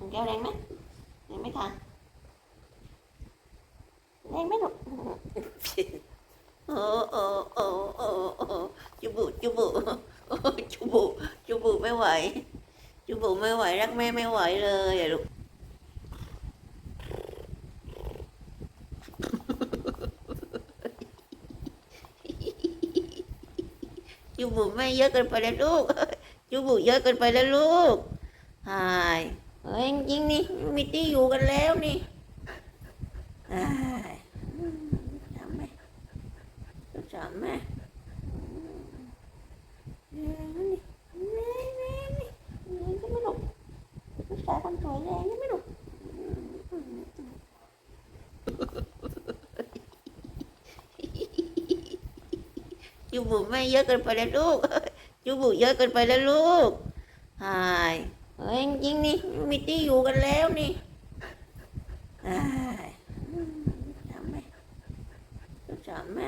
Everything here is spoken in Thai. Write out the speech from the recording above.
มันแก้วแรงไหมแรงไหมคะแรงไหมลูกโอ้โอ้โอ้โอ้โอ้จุบุจุบุจุบุจุบุไม่ไหวจุบุไม่ไหวรักแม่ไม่ไหวเลยอะลูกจูบุไม่เยอะเกินไปแล้วลูกจูบุเยอะเกินไปแล้วลูกหาย เฮ้ยจริงนี่มีที่อยู่กันแล้วนี่หายจำไหมจำไหมเอ้ยนี่นี่นี่นี่นี่ก็ไม่ลูกผู้ชายคนสวยแรงก็ไม่ลูกจูบุไม่เยอะเกินไปแล้วลูกจูบุเยอะเกินไปแล้วลูกหาย เฮ้ยจริงนี่มีที่อยู่กันแล้วนี่หายจำไหมทำไหม